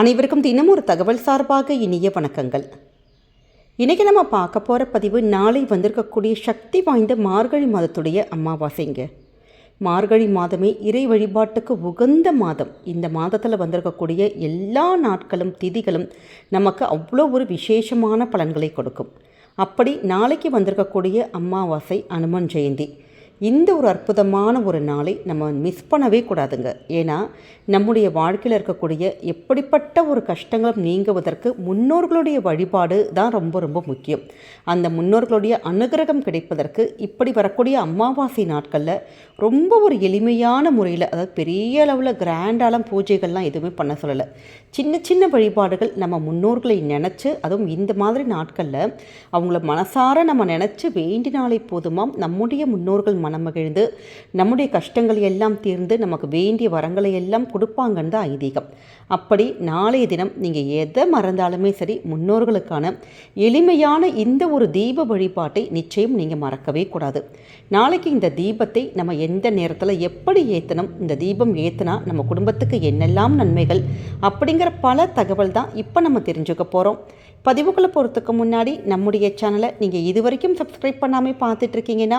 அனைவருக்கும் தினம் ஒரு தகவல் சார்பாக இனிய வணக்கங்கள். இன்றைக்கி நம்ம பார்க்க போகிற பதிவு நாளை வந்திருக்கக்கூடிய சக்தி வாய்ந்த மார்கழி மாதத்துடைய அமாவாசைங்க. மார்கழி மாதமே இறை வழிபாட்டுக்கு உகந்த மாதம். இந்த மாதத்தில் வந்திருக்கக்கூடிய எல்லா நாட்களும் திதிகளும் நமக்கு அவ்வளோ ஒரு விசேஷமான பலன்களை கொடுக்கும். அப்படி நாளைக்கு வந்திருக்கக்கூடிய அமாவாசை அனுமன் ஜெயந்தி. இந்த ஒரு அற்புதமான ஒரு நாளை நம்ம மிஸ் பண்ணவே கூடாதுங்க. ஏன்னா நம்முடைய வாழ்க்கையில் இருக்கக்கூடிய எப்படிப்பட்ட ஒரு கஷ்டங்களும் நீங்குவதற்கு முன்னோர்களுடைய வழிபாடு தான் ரொம்ப ரொம்ப முக்கியம். அந்த முன்னோர்களுடைய அனுகிரகம் கிடைப்பதற்கு இப்படி வரக்கூடிய அமாவாசை நாட்களில் ரொம்ப ஒரு எளிமையான முறையில் அதாவது பெரிய அளவில் கிராண்டாலாம் பூஜைகள்லாம் எதுவுமே பண்ண சொல்லலை. சின்ன சின்ன வழிபாடுகள் நம்ம முன்னோர்களை நினச்சி அதுவும் இந்த மாதிரி நாட்களில் அவங்கள மனசார நம்ம நினச்சி வேண்டினாலே போதுமாம். நம்முடைய முன்னோர்கள் மனமகிழ்ந்து நம்முடைய கஷ்டங்கள் எல்லாம் தீர்ந்து நமக்கு வேண்டிய வரங்களை எல்லாம் கொடுப்பாங்கன்னு தான் ஐதீகம். அப்படி நாளைய தினம் நீங்கள் எதை மறந்தாலுமே சரி முன்னோர்களுக்கான எளிமையான இந்த ஒரு தீப வழிபாட்டை நிச்சயம் நீங்கள் மறக்கவே கூடாது. நாளைக்கு இந்த தீபத்தை நம்ம எந்த நேரத்தில் எப்படி ஏற்றணும் இந்த தீபம் ஏற்றினா நம்ம குடும்பத்துக்கு என்னெல்லாம் நன்மைகள் அப்படிங்கிற பல தகவல் தான் இப்போ நம்ம தெரிஞ்சுக்க போகிறோம் பதிவுகளை போகிறதுக்கு முன்னாடி நம்முடைய சேனலை நீங்கள் இது வரைக்கும் சப்ஸ்கிரைப் பண்ணாமல் பார்த்துட்ருக்கீங்கன்னா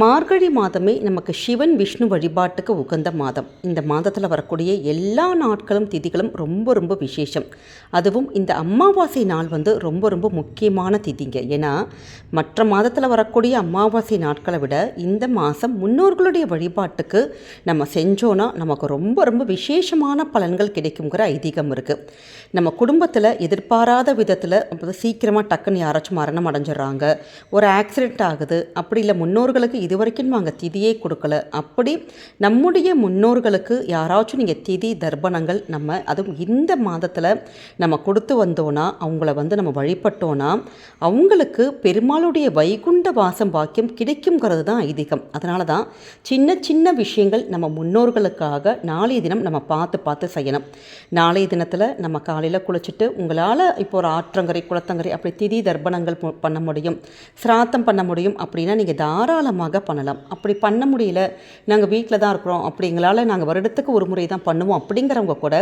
மார்கழி மாதமே நமக்கு சிவன் விஷ்ணு வழிபாட்டுக்கு உகந்த மாதம். இந்த மாதத்தில் வரக்கூடிய எல்லா நாட்களும் திதிகளும் ரொம்ப ரொம்ப விசேஷம். அதுவும் இந்த அமாவாசை நாள் வந்து ரொம்ப ரொம்ப முக்கியமான திதிங்க. ஏன்னா மற்ற மாதத்தில் வரக்கூடிய அமாவாசை நாட்களை விட இந்த மாதம் முன்னோர்களுடைய வழிபாட்டுக்கு நம்ம செஞ்சோன்னா நமக்கு ரொம்ப ரொம்ப விசேஷமான பலன்கள் கிடைக்குங்கிற ஐதீகம் இருக்குது நம்ம குடும்பத்தில் எதிர்பாராத விதத்தில் சீக்கிரமாக டக்குன்னு யாராச்சும் மரணம் அடைஞ்சிடுறாங்க. ஒரு ஆக்சிடெண்ட் ஆகுது. அப்படி இல்லை முன்னோர்களுக்கு இது வரைக்கும் நாங்கள் திதியே கொடுக்கல. அப்படி நம்முடைய முன்னோர்களுக்கு யாராச்சும் நீங்கள் திதி தர்ப்பணங்கள் நம்ம அதுவும் இந்த மாதத்தில் நம்ம கொடுத்து வந்தோன்னா அவங்கள வந்து நம்ம வழிபட்டோன்னா அவங்களுக்கு பெருமாளுடைய வைகுண்ட வாசம் பாக்கியம் கிடைக்குங்கிறது தான் ஐதீகம். அதனால தான் சின்ன சின்ன விஷயங்கள் நம்ம முன்னோர்களுக்காக நாளைய தினம் நம்ம பார்த்து பார்த்து செய்யணும். நாளைய தினத்தில் நம்ம காலையில் குளிச்சுட்டு உங்களால் இப்போ ஒரு ஆற்றங்கரை குளத்தங்கரை அப்படி திதி தர்ப்பணங்கள் பண்ண முடியும். சிராத்தம் பண்ண முடியும். அப்படின்னா நீங்கள் தாராளமாக பண்ணலாம். அப்படி பண்ண முடியல நாங்கள் வீட்டில் தான் இருக்கிறோம் அப்படிங்களால நாங்கள் வருடத்துக்கு ஒரு முறை தான் பண்ணுவோம் அப்படிங்கிறவங்க கூட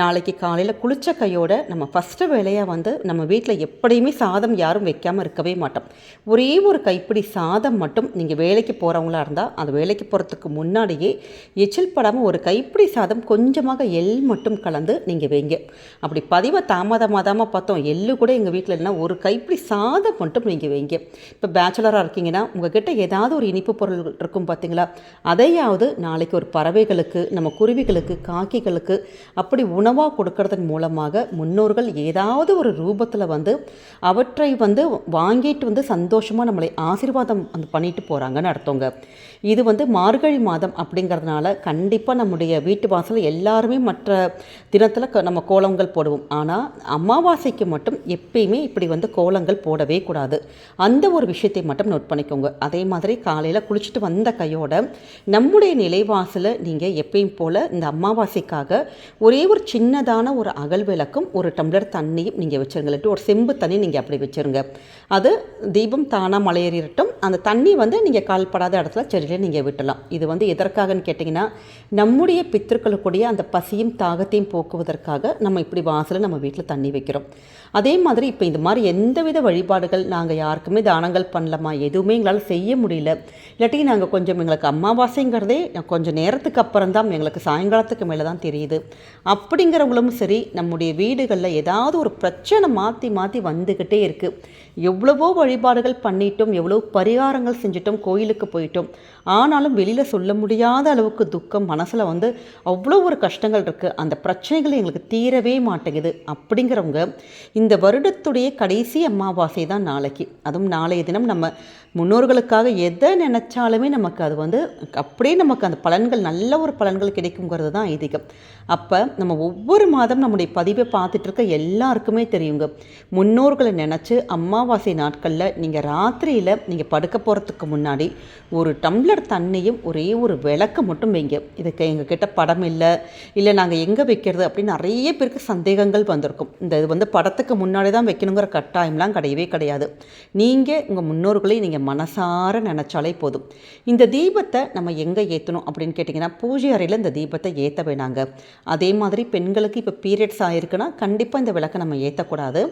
நாளைக்கு காலையில் குளிச்ச கையோட நம்ம ஃபஸ்ட்டு வேலையாக வந்து நம்ம வீட்டில் எப்படியுமே சாதம் யாரும் வைக்காமல் இருக்கவே மாட்டோம். ஒரே ஒரு கைப்பிடி சாதம் மட்டும் நீங்கள் வேலைக்கு போகிறவங்களா இருந்தால் அந்த வேலைக்கு போகிறதுக்கு முன்னாடியே எச்சில் படாமல் ஒரு கைப்பிடி சாதம் கொஞ்சமாக எள் மட்டும் கலந்து நீங்கள் வைங்க. அப்படி பதிவை தாமதமாதாமல் பார்த்தோம் எள்ளு கூட எங்கள் வீட்டில் இல்லைன்னா ஒரு கைப்பிடி சாதம் மட்டும் நீங்கள் வைங்க. இப்போ பேச்சுலராக இருக்கீங்கன்னா உங்ககிட்ட ஏதாவது ஒரு இனிப்பு பொருள்கள் இருக்கும் பார்த்தீங்களா அதையாவது நாளைக்கு ஒரு பறவைகளுக்கு நம்ம குருவிகளுக்கு காக்கிகளுக்கு அப்படி உணவாக கொடுக்கறதன் மூலமாக முன்னோர்கள் ஏதாவது ஒரு ரூபத்தில் வந்து அவற்றை வந்து வாங்கிட்டு வந்து சந்தோஷமாக நம்மளை ஆசீர்வாதம் வந்து பண்ணிட்டு போகிறாங்கன்னு அர்த்தங்க. இது வந்து மார்கழி மாதம் அப்படிங்கிறதுனால கண்டிப்பாக நம்முடைய வீட்டு வாசலில் எல்லாருமே மற்ற தினத்தில் க- நம்ம கோலங்கள் போடுவோம். ஆனால் அமாவாசைக்கு மட்டும் எப்பயுமே இப்படி வந்து கோலங்கள் போடவே கூடாது. அந்த ஒரு விஷயத்தை மட்டும் நோட் பண்ணிக்கோங்க. அதே மாதிரி காலையில் குளிச்சுட்டு வந்த கையோட நம்முடைய நிலைவாசலை நீங்கள் எப்பயும் போல் இந்த அமாவாசைக்காக ஒரே ஒரு சின்னதான ஒரு அகல் விளக்கும் ஒரு டம்ளர் தண்ணியும் நீங்கள் வச்சுருங்கள்ட்டு ஒரு செம்பு தண்ணி நீங்கள் அப்படி வச்சுருங்க. அது தீபம் தானாக மலையேறிட்டும் அந்த தண்ணி வந்து நீங்கள் கால்படாத இடத்துல செடியில் நீங்கள் விட்டலாம். இது வந்து எதற்காகன்னு கேட்டிங்கன்னா நம்முடைய பித்திருக்களுக்குடைய அந்த பசியும் தாகத்தையும் போக்குவதற்காக நம்ம இப்படி வாசலில் நம்ம வீட்டில் தண்ணி வைக்கிறோம். அதே மாதிரி இப்போ இந்த மாதிரி எந்தவித வழிபாடுகள் நாங்கள் யாருக்குமே தானங்கள் பண்ணலமா எதுவுமே எங்களால் செய்ய முடியல இல்லாட்டி நாங்கள் கொஞ்சம் எங்களுக்கு அமாவாசைங்கிறதே கொஞ்சம் நேரத்துக்கு அப்புறம் தான் எங்களுக்கு சாயங்காலத்துக்கு மேலே தான் தெரியுது. அப்படிங்கிறவங்களும் சரி நம்முடைய வீடுகளில் ஏதாவது ஒரு பிரச்சனை மாற்றி மாற்றி வந்துக்கிட்டே இருக்குது எவ்வளவோ வழிபாடுகள் பண்ணிட்டோம் எவ்வளோ பரிகாரங்கள் செஞ்சிட்டோம் கோயிலுக்கு போயிட்டோம். ஆனாலும் வெளியில் சொல்ல முடியாத அளவுக்கு துக்கம் மனசில் வந்து அவ்வளோ ஒரு கஷ்டங்கள் இருக்குது அந்த பிரச்சனைகள் எங்களுக்கு தீரவே மாட்டேங்குது. அப்படிங்கிறவங்க இந்த வருடத்துடைய கடைசி அமாவாசை தான் நாளைக்கு. அதுவும் நாளைய தினம் நம்ம முன்னோர்களுக்காக எதை எதை நினச்சாலுமே நமக்கு அது வந்து அப்படியே நமக்கு அந்த பலன்கள் நல்ல ஒரு பலன்கள் கிடைக்குங்கிறது தான் ஐதீகம். அப்போ நம்ம ஒவ்வொரு மாதம் நம்முடைய பதிவை பார்த்துட்டு இருக்க எல்லாருக்குமே தெரியுங்க. முன்னோர்களை நினச்சி அமாவாசை நாட்களில் நீங்கள் ராத்திரியில் நீங்கள் படுக்க போகிறதுக்கு முன்னாடி ஒரு டம்ளர் தண்ணியும் ஒரே ஒரு விளக்கு மட்டும் வைங்க. இதுக்கு எங்கள் கிட்ட படம் இல்லை இல்லை நாங்கள் எங்கே வைக்கிறது அப்படின்னு நிறைய பேருக்கு சந்தேகங்கள் வந்திருக்கும். இந்த இது வந்து படத்துக்கு முன்னாடி தான் வைக்கணுங்கிற கட்டாயம்லாம் கிடையவே கிடையாது. நீங்கள் உங்கள் முன்னோர்களை நீங்கள் மனசார நினச்சாலே போதும். இந்த தீபத்தை நம்ம எங்கே ஏற்றணும் அப்படின்னு கேட்டிங்கன்னா பூஜை அறையில் இந்த தீபத்தை ஏற்ற வேணாங்க. அதே மாதிரி பெண்களுக்கு இப்போ பீரியட்ஸ் ஆகிருக்குன்னா கண்டிப்பாக இந்த விளக்கை நம்ம ஏற்றக்கூடாது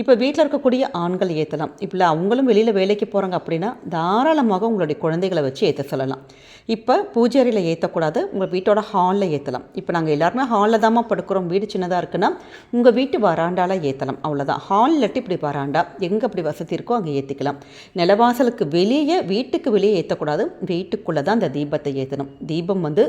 இப்போ வீட்டில் இருக்கக்கூடிய ஆண்கள் ஏற்றலாம் இப்போ அவங்களும் வெளியில் வேலைக்கு போகிறாங்க அப்படின்னா தாராளமாக உங்களுடைய குழந்தைகளை வச்சு ஏற்ற சொல்லலாம். இப்போ பூஜை அறையில் ஏற்றக்கூடாது உங்கள் வீட்டோட ஹாலில் ஏற்றலாம் இப்போ நாங்கள் எல்லாருமே ஹாலில் தாம்மா படுக்கிறோம். வீடு சின்னதாக இருக்குன்னா உங்கள் வீட்டு வராண்டால ஏற்றலாம் அவ்வளோதான் ஹால் இப்படி வராண்டா? எங்கே அப்படி வசதி இருக்கோ அங்கே ஏற்றிக்கலாம் நிலவாசலுக்கு வெளியே வீட்டுக்கு வெளியே ஏற்றக்கூடாது வீட்டுக்குள்ளே தான் அந்த தீபத்தை ஏற்றணும் தீபம் வந்து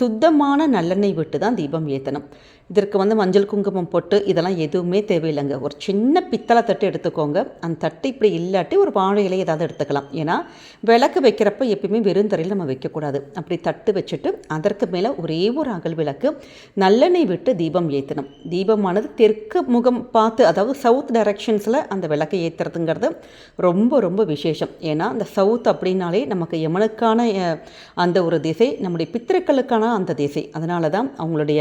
சுத்தமான நல்லெண்ணெய் விட்டு தான் தீபம் ஏற்றணும் இதற்கு வந்து மஞ்சள் குங்குமம் போட்டு இதெல்லாம் எதுவுமே தேவையில்லைங்க. ஒரு சின்ன பித்தளை தட்டு எடுத்துக்கோங்க. அந்த தட்டு இப்படி இல்லாட்டி ஒரு வாழை இலை ஏதாவது எடுத்துக்கலாம். ஏன்னா விளக்கு வைக்கிறப்ப எப்பயுமே வெறுந்தரையில் நம்ம வைக்கக்கூடாது. அப்படி தட்டு வச்சுட்டு அதற்கு மேலே ஒரே ஒரு அகல் விளக்கு நல்லெண்ணெய் விட்டு தீபம் ஏற்றணும் தீபமானது தெற்கு முகம் பார்த்து அதாவது சவுத் டைரக்ஷன்ஸில் அந்த விளக்கை ஏற்றுறதுங்கிறது ரொம்ப ரொம்ப விசேஷம். ஏன்னா அந்த சவுத் அப்படின்னா அப்படின்னாலே நமக்கு யமனுக்கான அந்த ஒரு திசை நம்முடைய பித்திருக்களுக்கான அந்த திசை. அதனால தான் அவங்களுடைய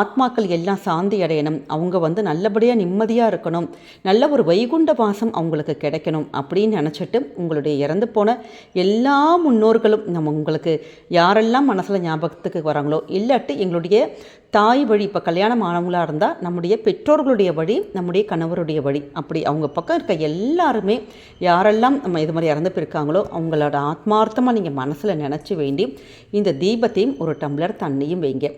ஆத்மாக்கள் எல்லாம் சாந்தி அடையணும். அவங்க வந்து நல்லபடியாக நிம்மதியாக இருக்கணும். நல்ல ஒரு வைகுண்ட வாசம் அவங்களுக்கு கிடைக்கணும் அப்படின்னு நினச்சிட்டு உங்களுடைய இறந்து போன எல்லா முன்னோர்களும் நம்ம உங்களுக்கு யாரெல்லாம் மனசில் ஞாபகத்துக்கு வராங்களோ இல்லாட்டி எங்களுடைய தாய் வழி இப்போ கல்யாணம் ஆனவங்களாக இருந்தால் நம்முடைய பெற்றோர்களுடைய வழி நம்முடைய கணவருடைய வழி. அப்படி அவங்க பக்கம் இருக்க எல்லாருமே யாரெல்லாம் நம்ம இது மாதிரி இறந்து போயிருக்காங்களோ அவங்களோட ஆத்மார்த்தமாக நீங்கள் மனசில் நினச்சி வேண்டி இந்த தீபத்தையும் ஒரு டம்ளர் தண்ணியும் வைங்க.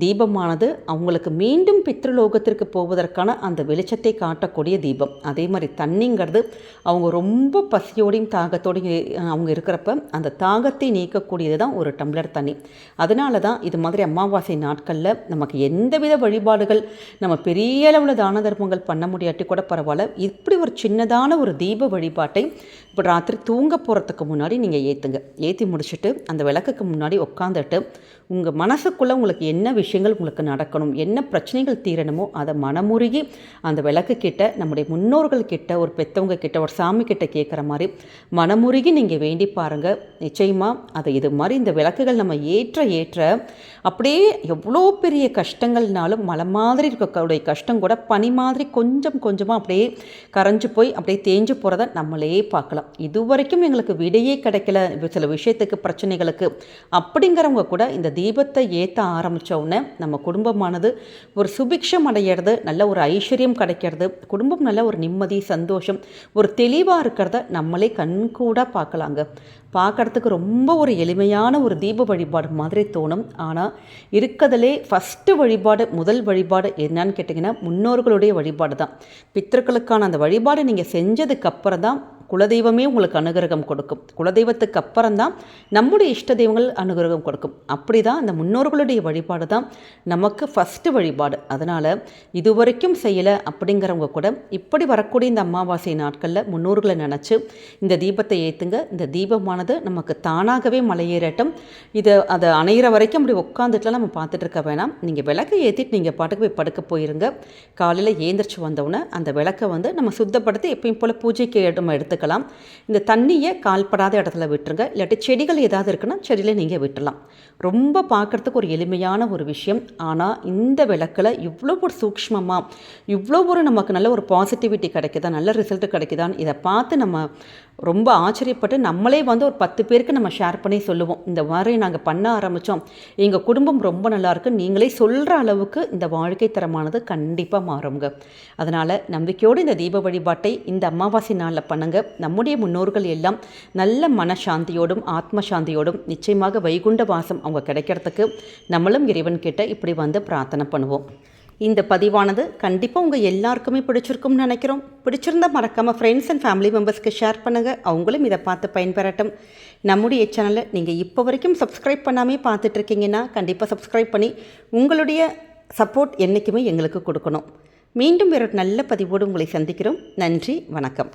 தீபமானது அவங்களுக்கு மீண்டும் பித்ருலோகத்திற்கு போவதற்கான அந்த வெளிச்சத்தை காட்டக்கூடிய தீபம். அதே மாதிரி தண்ணிங்கிறது அவங்க ரொம்ப பசியோடையும் தாகத்தோடையும் அவங்க இருக்கிறப்ப அந்த தாகத்தை நீக்கக்கூடியது தான் ஒரு டம்ளர் தண்ணி. அதனால தான் இது மாதிரி அமாவாசை நாட்களில் நமக்கு எந்தவித வழிபாடுகள் நம்ம பெரிய அளவில் தான தர்மங்கள் பண்ண முடியாட்டி கூட பரவாயில்ல. இப்படி ஒரு சின்னதான ஒரு தீப வழிபாட்டை இப்போ ராத்திரி தூங்க போகிறதுக்கு முன்னாடி நீங்கள் நீங்கள் ஏற்றுங்க ஏற்றி முடிச்சுட்டு அந்த விளக்குக்கு முன்னாடி உட்காந்துட்டு உங்கள் மனசுக்குள்ளே உங்களுக்கு என்ன விஷயங்கள் உங்களுக்கு நடக்கணும் என்ன பிரச்சனைகள் தீரணுமோ அதை மனமுருகி அந்த விளக்கு கிட்ட நம்முடைய முன்னோர்கள் கிட்ட ஒரு பெற்றவங்க கிட்ட ஒரு சாமி கிட்ட கேட்குற மாதிரி மனமுருகி நீங்கள் வேண்டி பாருங்கள் நிச்சயமாக அதை இது மாதிரி இந்த விளக்குகள் நம்ம ஏற்ற ஏற்ற அப்படியே எவ்வளோ பெரிய கஷ்டங்கள்னாலும் மலை மாதிரி இருக்கக்கூடிய கஷ்டம் கூட பனி மாதிரி கொஞ்சம் கொஞ்சமாக அப்படியே கரைஞ்சு போய் அப்படியே தேஞ்சு போகிறத நம்மளே பார்க்கலாம். இது வரைக்கும் எங்களுக்கு விடையே கிடைக்கல சில விஷயத்துக்கு பிரச்சனைகளுக்கு. அப்படிங்கிறவங்க கூட இந்த தீபத்தை ஏற்ற ஆரம்பித்த உடனே நம்ம குடும்பமானது ஒரு சுபிக்ஷம் அடையிறது நல்ல ஒரு ஐஸ்வர்யம் கிடைக்கிறது குடும்பம் நல்ல ஒரு நிம்மதி சந்தோஷம் ஒரு தெளிவாக இருக்கிறத நம்மளே கண்கூடாக பார்க்கலாங்க. பார்க்குறதுக்கு ரொம்ப ஒரு எளிமையான ஒரு தீப வழிபாடு மாதிரி தோணும். ஆனால் இருக்கிறதுலே ஃபஸ்ட்டு வழிபாடு முதல் வழிபாடு என்னன்னு கேட்டிங்கன்னா முன்னோர்களுடைய வழிபாடு தான் பித்தர்களுக்கான அந்த வழிபாடு நீங்கள் செஞ்சதுக்கப்புறம் தான் குலதெய்வமே உங்களுக்கு அனுகிரகம் கொடுக்கும். குலதெய்வத்துக்கு அப்புறம் தான் நம்முடைய இஷ்ட தெய்வங்கள் அனுகிரகம் கொடுக்கும். அப்படி தான் அந்த முன்னோர்களுடைய வழிபாடு தான் நமக்கு ஃபஸ்ட்டு வழிபாடு. அதனால் இதுவரைக்கும் செய்யலை அப்படிங்கிறவங்க கூட இப்படி வரக்கூடிய இந்த அமாவாசை நாட்களில் முன்னோர்களை நினச்சி இந்த தீபத்தை ஏற்றுங்க இந்த தீபமானது நமக்கு தானாகவே மலையேறட்டும். இதை அதை அணையிற வரைக்கும் அப்படி உட்காந்துட்டுலாம் நம்ம பார்த்துட்டு இருக்க வேணாம். நீங்கள் விளக்கை ஏற்றிட்டு நீங்கள் பாட்டுக்கு போய் படுக்க போயிருங்க. காலையில் ஏந்திரிச்சு வந்தவுடனே அந்த விளக்கை வந்து நம்ம சுத்தப்படுத்தி எப்பயும் போல் பூஜைக்கு நம்ம எடுத்து எடுத்துக்கலாம் இந்த தண்ணியை கால்படாத இடத்துல விட்டுருங்க. இல்லாட்டி செடிகள் ஏதாவது இருக்குன்னா செடியில் நீங்கள் விட்டுலாம் ரொம்ப பார்க்குறதுக்கு ஒரு எளிமையான ஒரு விஷயம். ஆனால் இந்த விளக்கில் இவ்வளோ ஒரு சூக்ஷ்மமாக இவ்வளோ ஒரு நமக்கு நல்ல ஒரு பாசிட்டிவிட்டி கிடைக்குதா நல்ல ரிசல்ட் கிடைக்குதான்னு இதை பார்த்து நம்ம ரொம்ப ஆச்சரியப்பட்டு நம்மளே வந்து ஒரு பத்து பேருக்கு நம்ம ஷேர் பண்ணி சொல்லுவோம். இந்த மாதிரி நாங்கள் பண்ண ஆரம்பித்தோம் எங்கள் குடும்பம் ரொம்ப நல்லாயிருக்கு நீங்களே சொல்கிற அளவுக்கு இந்த வாழ்க்கை தரமானது கண்டிப்பாக மாறுங்க அதனால் நம்பிக்கையோடு இந்த தீப வழிபாட்டை இந்த அமாவாசை நாளில் பண்ணுங்கள் நம்முடைய முன்னோர்கள் எல்லாம் நல்ல மனசாந்தியோடும் ஆத்ம சாந்தியோடும் நிச்சயமாக வைகுண்ட வாசம் அவங்க கிடைக்கிறதுக்கு நம்மளும் இறைவன் கிட்ட இப்படி வந்து பிரார்த்தனை பண்ணுவோம். இந்த பதிவானது கண்டிப்பாக உங்கள் எல்லாருக்குமே பிடிச்சிருக்கும்னு நினைக்கிறோம். பிடிச்சிருந்தால் மறக்காமல் ஃப்ரெண்ட்ஸ் அண்ட் ஃபேமிலி மெம்பர்ஸ்க்கு ஷேர் பண்ணுங்கள் அவங்களும் இதை பார்த்து பயன்பெறட்டும். நம்முடைய சேனலை நீங்கள் இப்போ வரைக்கும் சப்ஸ்கிரைப் பண்ணாமே பார்த்துட்ருக்கீங்கன்னா கண்டிப்பாக சப்ஸ்கிரைப் பண்ணி உங்களுடைய சப்போர்ட் என்றைக்குமே எங்களுக்கு கொடுக்கணும். மீண்டும் ஒரு நல்ல பதிவோடு உங்களை சந்திக்கிறோம். நன்றி வணக்கம்.